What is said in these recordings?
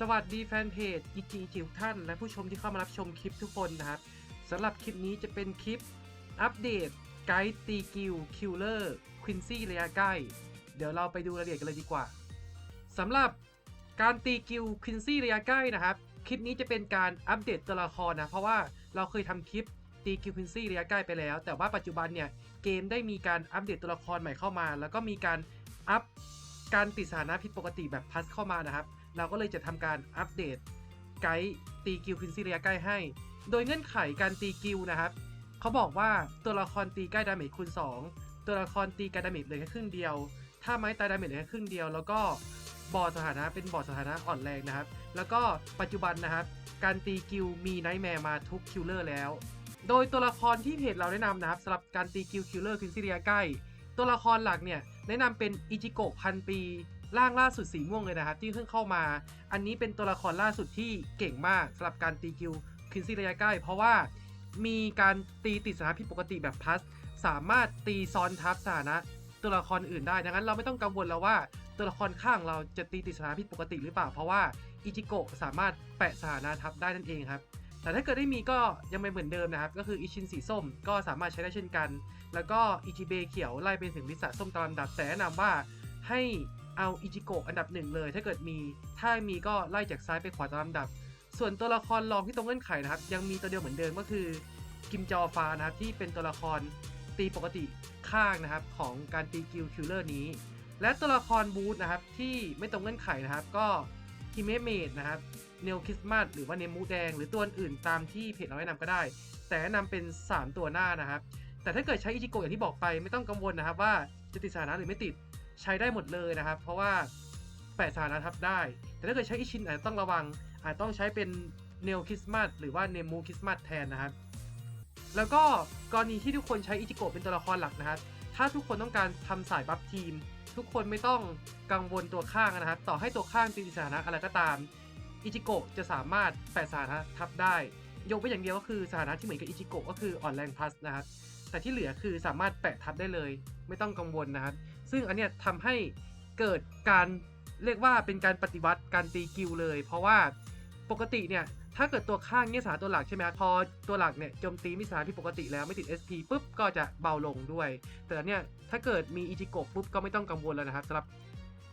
สวัสดีแฟนเพจอีจีจิทุท่าน และผู้ชมที่เข้ามารับชมคลิปทุกคนนะครับสำหรับคลิปนี้จะเป็นคลิปอัปเดตไกด์ตีกิลคิลเลอร์ควินซี่ระยะใกล้ เดี๋ยวเราไปดูรายละเอียดกันเลยดีกว่าสำหรับการตีกิลควินซี่ระยะใกล้นะครับคลิปนี้จะเป็นการอัปเดตตัวละครนะเพราะว่าเราเคยทำคลิปตีกิลควินซี่ระยะใกล้ไปแล้ว แต่ว่าปัจจุบันเนี่ยเกมได้มีการอัปเดตตัวละครใหม่เข้ามา แล้วก็มีการอัพ การติดสถานะผิดปกติแบบพัสเข้ามานะครับ เราก็เลยจะทำการอัปเดตไกด์ตีกิลควินซี่ระยใกล้ให้ โดยเงื่อนไขการตีกิลนะครับเขาบอกว่าตัวละครตีใกล้ดาเมจคูณ 2 ตัวละครตีกาดาเมจเหลือแค่ครึ่งเดียว ถ้าไม้ตายดาเมจเหลือแค่ครึ่งเดียว แล้วก็บอดสถานะเป็นบอดสถานะอ่อนแรงนะครับ แล้วก็ปัจจุบันนะครับ การตีกิลมีไนท์แมร์มาทุกคิลเลอร์แล้ว โดยตัวละครที่เพจเราแนะนำนะครับสำหรับการตีกิลคิลเลอร์คินซี่ระยใกล้ ตัวละครหลักเนี่ยแนะนำเป็นอิจิโกะพันปี ร่างล่าสุดสีม่วงเลยนะครับ ที่เพิ่งเข้ามา อันนี้เป็นตัวละครล่าสุดที่เก่งมากสำหรับการตีกิลควินซี่ระยะใกล้ เพราะว่ามีการตีติดสถานะผิดปกติแบบพัสสามารถตีซ้อนทับสถานะตัวละครอื่นได้ดังนั้นเราไม่ต้องกังวลแล้วว่าตัวละครข้างเราจะตีติดสถานะผิดปกติหรือเปล่า เพราะว่าอิจิโกะสามารถแปะสถานะทับได้นั่นเองครับ แต่ถ้าเกิดได้มีก็ยังเป็นเหมือนเดิมนะครับ ก็คืออิชินสีส้มก็สามารถใช้ได้เช่นกัน แล้วก็อิจิเบเขียวไล่ไปถึงวิสาส้มตามลำดับแต่แนะนำว่าให้เอาอิจิโกะอันดับหนึ่งเลย ถ้าเกิดมี ถ้ามีก็ไล่จากซ้ายไปขวาตามลำดับ ส่วนตัวละครรองที่ตรงเงื่อนไขนะครับ ยังมีตัวเดียวเหมือนเดิมก็คือกิมจอฟ้านะครับที่เป็นตัวละครตีปกติข้างนะครับของการตีกิลคิลเลอร์นี้ และตัวละครบูธนะครับที่ไม่ตรงเงื่อนไขนะครับก็ฮิเมเมดนะครับ เนลคริสต์มาสหรือว่าเนมูแดง หรือตัวอื่นตามที่เพจเราแนะนำก็ได้ แต่แนะนำเป็น 3 ตัวหน้านะครับ แต่ถ้าเกิดใช้อิจิโกะอย่างที่บอกไปไม่ต้องกังวลนะครับว่าจะติดสถานะหรือไม่ติดใช้ได้หมดเลยนะครับ เพราะว่าแปะสถานะทับได้ แต่ถ้าเกิดใช้อิชินอาจจะต้องระวัง อาจต้องใช้เป็นเนลคริสต์มาสหรือว่าเนมูคริสต์มาสแทนนะครับแล้วก็กรณีที่ทุกคนใช้อิจิโกะเป็นตัวละครหลักนะครับ ถ้าทุกคนต้องการทำสายบัฟทีม ทุกคนไม่ต้องกังวลตัวข้างนะครับ ต่อให้ตัวข้างตีสถานะอะไรก็ตาม อิจิโกะจะสามารถแปะสถานะทับได้ ยกไว้อย่างเดียวก็คือสถานะที่เหมือนกับอิจิโกะก็คืออ่อนแรงพลัสนะครับแต่ที่เหลือคือสามารถแปะทับได้เลย ไม่ต้องกังวลนะครับ ซึ่งอันเนี้ยทำให้เกิดการเรียกว่าเป็นการปฏิวัติการตีกิลเลย เพราะว่าปกติเนี่ยถ้าเกิดตัวข้างเนี่ยสาตัวหลักใช่ไหมครับพอตัวหลักเนี่ยโจมตีมีสานที่ปกติแล้วไม่ติด SP ปุ๊บก็จะเบาลงด้วย แต่เนี่ยถ้าเกิดมีอิจิโกะปุ๊บก็ไม่ต้องกังวลแล้วนะครับสำหรับ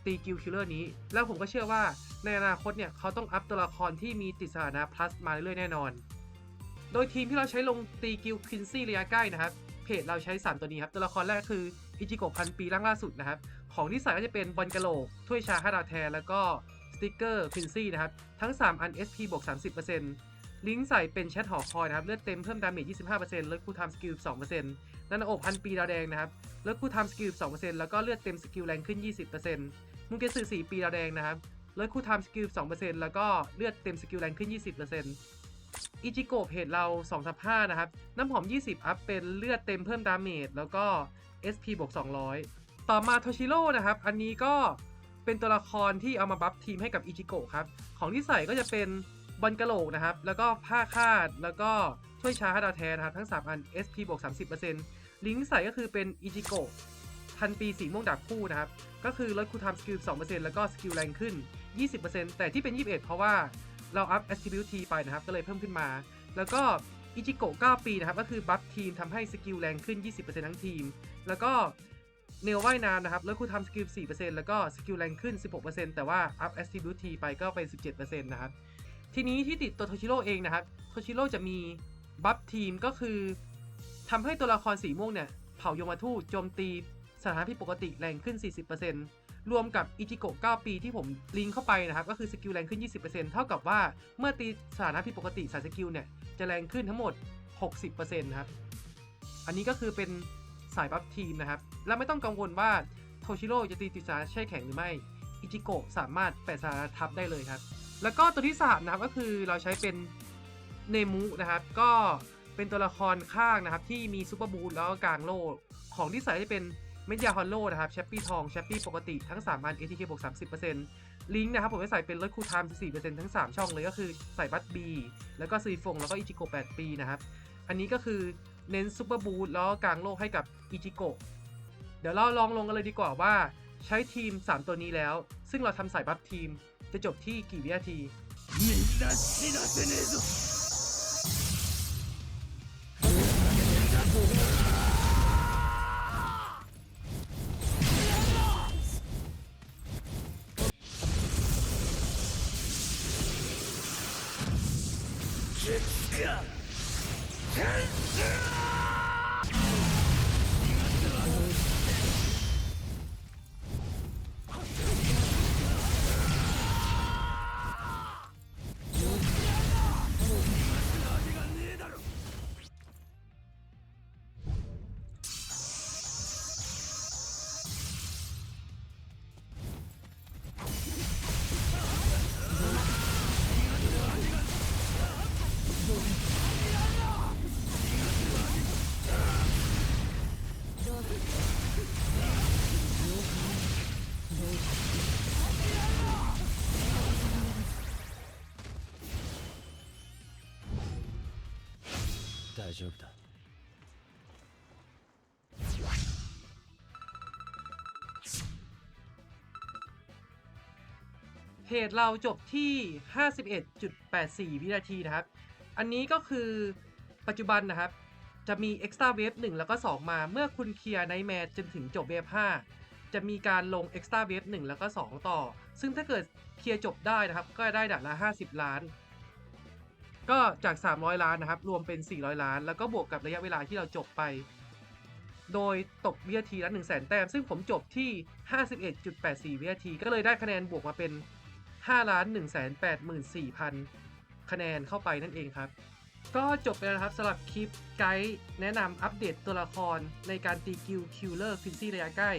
ตีกิลคิลเลอร์นี้ แล้วผมก็เชื่อว่าในอนาคตเนี่ยเขาต้องอัพตัวละครที่มีติดสถานะ plus มาเรื่อยๆแน่นอน โดยทีมที่เราใช้ลงตีกิลคินซี่ระยะใกล้นะครับ เพจเราใช้ 3 ตัวนี้ครับตัวละครแรกคืออิจิโกะพันปีร่างล่าสุดนะครับ ของที่ใส่ก็จะเป็นบอลกะโหลกถ้วยชาห้าดาแทแล้วก็สติกเกอร์คินซี่นะครับทั้ง 3 อัน SP บวก30%ลิงก์ใส่เป็นแชทหอคอยนะครับเลือดเต็มเพิ่มดาเมจ25%ลดคูลไทม์สกิล2%นั่นนะอกพันปีดาวแดงนะครับลดคูลไทม์สกิล2%แล้วก็เลือดเต็มสกิลแรงขึ้น 20% มุเกสึ4ปีดาวแดงนะครับเลือดคูลไทม์สกิล2%แล้วก็เลือดเต็มสกิลแรงขึ้น 20%อิจิโกะเพจเรา2ทับ5นะครับ น้ำหอม 20 อัพเป็นเลือดเต็มเพิ่มดาเมจแล้วก็ SP บวก 200 ต่อมาโทชิโร่นะครับ อันนี้ก็เป็นตัวละครที่เอามาบัฟทีมให้กับอิจิโกะครับ ของที่ใส่ก็จะเป็นบอลกระโหลกนะครับ แล้วก็ผ้าคาด แล้วก็ถ้วยชาห้าดาวแทนนะครับ ทั้ง 3 อัน SP บวก 30%ลิงก์ใส่ก็คือเป็นอิจิโกะ พันปีสีม่วงดาบคู่นะครับ ก็คือลดคูลไทม์สกิล 2%แล้วก็สกิลแรงขึ้น 20%แต่ที่เป็น 21 เพราะว่าเราอัพ attribute T ไปนะครับ ก็เลยเพิ่มขึ้นมา แล้วก็อิจิโกะ9ปีนะครับ ก็คือบัฟทีมทำให้สกิลแรงขึ้น 20%ทั้งทีม แล้วก็เนลว่ายน้ำนะครับลดคูลไทม์สกิล 4%แล้วก็สกิลแรงขึ้น 16%แต่ว่าอัพ attribute T ไปก็เป็น 17%นะครับ ทีนี้ที่ติดตัวโทชิโร่เองนะครับ โทชิโร่จะมีบัฟทีมก็คือทำให้ตัวละครสีม่วงเนี่ย เผายมทูตโจมตี สถานะผิดปกติแรงขึ้น 40%รวมกับอิจิโกะ9ปีที่ผมลิงก์เข้าไปนะครับ ก็คือสกิลแรงขึ้น 20%เท่ากับว่าเมื่อตีสถานะผิดปกติสายสกิลเนี่ย จะแรงขึ้นทั้งหมด 60%นะครับ อันนี้ก็คือเป็นสายบัฟทีมนะครับ และไม่ต้องกังวลว่าโทชิโร่จะตีติดสานะแช่แข็งหรือไม่ อิจิโกะสามารถแปะสาทับได้เลยครับ แล้วก็ตัวที่สามนะครับก็คือเราใช้เป็นเนมูนะครับ ก็เป็นตัวละครข้างนะครับที่มีซูเปอร์บูลแล้วก็กลางโล่ของที่ใส่จะเป็น เมดยาฮอลโลนะครับแชปปี้ทองแชปปี้ปกติทั้ง 3 อัน ATK บวก 30%ลิงก์นะครับผมจะใส่เป็นลดคูลไทม์14%ทั้ง 3 ช่องเลยก็คือใส่บัตบี แล้วก็ซีฟง แล้วก็อิจิโกะ8ปีนะครับ อันนี้ก็คือเน้นซูเปอร์บูลแล้วกลางโล่ให้กับอิจิโกะเดี๋ยวเราลองลงกันเลยดีกว่าว่าใช้ทีม 3 ตัวนี้แล้ว ซึ่งเราทำสายบัฟทีมจะจบที่กี่วินาที 天使！大丈夫だ เหตุเราจบที่ 51.84 วินาทีนะครับ อันนี้ก็คือปัจจุบันนะครับ จะมี Extra Wave 1 แล้วก็ 2 มา เมื่อคุณเคลียร์ Nightmare จนถึงจบ Wave 5จะมีการลง Extra Wave 1 แล้วก็ 2 ต่อ ซึ่งถ้าเกิดเคลียร์จบได้นะครับ ก็ได้ดักละ 50 ล้าน ก็จาก 300 ล้านนะครับ รวมเป็น 400 ล้าน แล้วก็บวกกับระยะเวลาที่เราจบไป โดยตกวิทีละ1 0 0 0 0แต้ม ซึ่งผมจบที่ 51.84วิทีก็เลยได้คะแนนบวกมาเป็น5ล้าน1 8 4 0 0 0 คะแนนเข้าไปนั่นเองครับ ก็จบไปแล้วครับสำหรับคลิปไกด์แนะนำอัปเดตตัวละครในการตีกิลคิลเลอร์ฟินซี่ระยะใกล้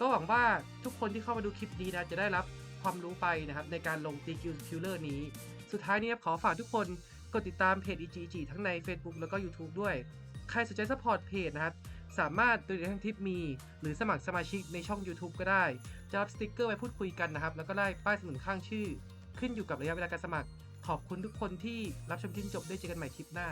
ก็หวังว่าทุกคนที่เข้ามาดูคลิปนี้นะจะได้รับความรู้ไปนะครับในการลงตีกิลคิลเลอร์นี้ สุดท้ายนี้ขอฝากทุกคนกดติดตามเพจ EGG ทั้งใน Facebook แล้วก็ YouTube ด้วย ใครสนใจสปอร์ตเพจนะครับสามารถดูในทางทิปมี หรือสมัครสมาชิกในช่อง YouTube ก็ได้ จะรับสติกเกอร์ไว้พูดคุยกันนะครับ แล้วก็ได้ป้ายสนุนข้างชื่อ ขึ้นอยู่กับระยะเวลาการสมัคร ขอบคุณทุกคนที่รับชมจนจบได้เจอกันใหม่คลิปหน้า